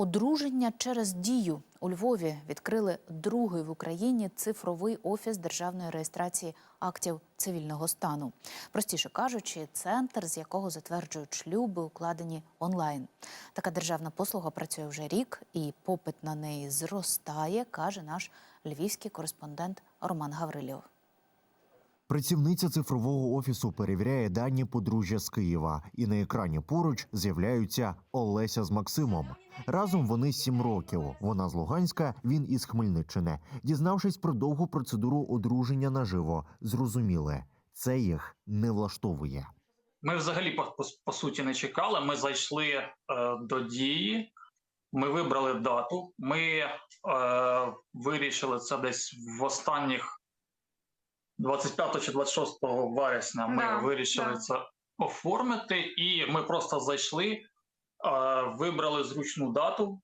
Одруження через дію у Львові відкрили другий в Україні цифровий офіс державної реєстрації актів цивільного стану. Простіше кажучи, центр, з якого затверджують шлюби, укладені онлайн. Така державна послуга працює вже рік, і попит на неї зростає, каже наш львівський кореспондент Роман Гаврилів. Працівниця цифрового офісу перевіряє дані подружжя з Києва, і на екрані поруч з'являються Олеся з Максимом. Разом вони сім років. Вона з Луганська, він із Хмельниччини. Дізнавшись про довгу процедуру одруження наживо, зрозуміли, це їх не влаштовує. Ми взагалі по, по, по суті не чекали. Ми зайшли е, до дії, ми вибрали дату. Ми е, вирішили це десь в останніх 25 чи 26 вересня. Ми Да, вирішили да. це оформити, і ми просто зайшли, е, вибрали зручну дату,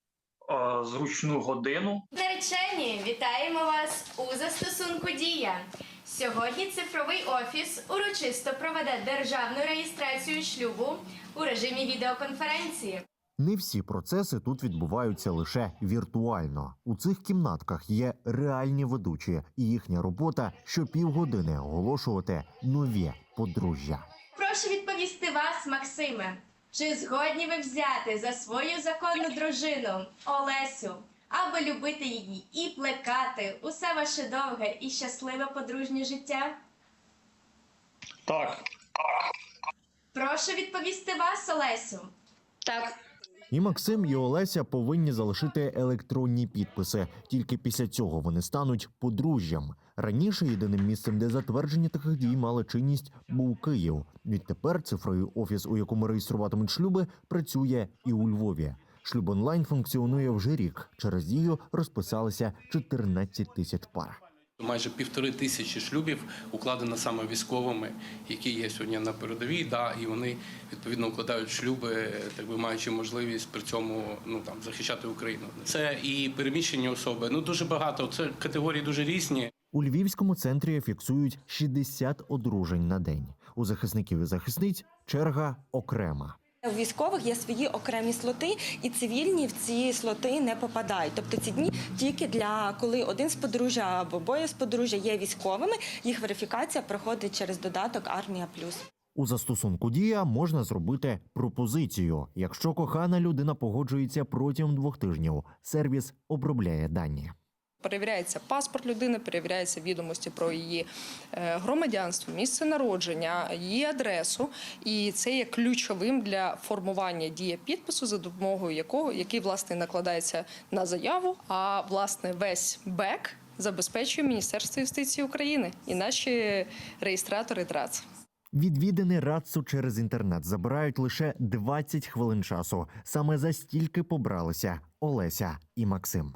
е, зручну годину. Наречені, вітаємо вас у застосунку Дія. Сьогодні цифровий офіс урочисто проведе державну реєстрацію шлюбу у режимі відеоконференції. Не всі процеси тут відбуваються лише віртуально. У цих кімнатках є реальні ведучі, і їхня робота щопівгодини оголошувати нові подружжя. Прошу відповісти вас, Максиме. Чи згодні ви взяти за свою законну дружину Олесю, аби любити її і плекати усе ваше довге і щасливе подружнє життя? Так, Прошу відповісти вас, Олесю. Так, І Максим і Олеся повинні залишити електронні підписи. Тільки після цього вони стануть подружжям. Раніше єдиним місцем, де затвердження таких дій мали чинність, був Київ. Відтепер цифровий офіс, у якому реєструватимуть шлюби, працює і у Львові. Шлюб онлайн функціонує вже рік. Через дію розписалися 14 тисяч пар. Майже півтори тисячі шлюбів укладено саме військовими, які є сьогодні на передовій. Да, і вони відповідно укладають шлюби, так би маючи можливість при цьому ну там захищати Україну. Це і переміщені особи. Ну дуже багато. Це категорії дуже різні. У Львівському центрі фіксують 60 одружень на день. У захисників і захисниць черга окрема. У військових є свої окремі слоти, і цивільні в ці слоти не попадають. Тобто ці дні тільки для коли один з подружжя або обоє з подружжя є військовими, їх верифікація проходить через додаток Армія Плюс. У застосунку дія можна зробити пропозицію. Якщо кохана людина погоджується протягом двох тижнів, сервіс обробляє дані. Перевіряється паспорт людини, перевіряються відомості про її е, громадянство, місце народження, її адресу. І це є ключовим для формування дія підпису, за допомогою якого який власне накладається на заяву. А власне весь бек забезпечує Міністерство юстиції України і наші реєстратори ДРАЦ. Відвідини Радцу через інтернет забирають лише 20 хвилин часу. Саме за стільки побралися Олеся і Максим.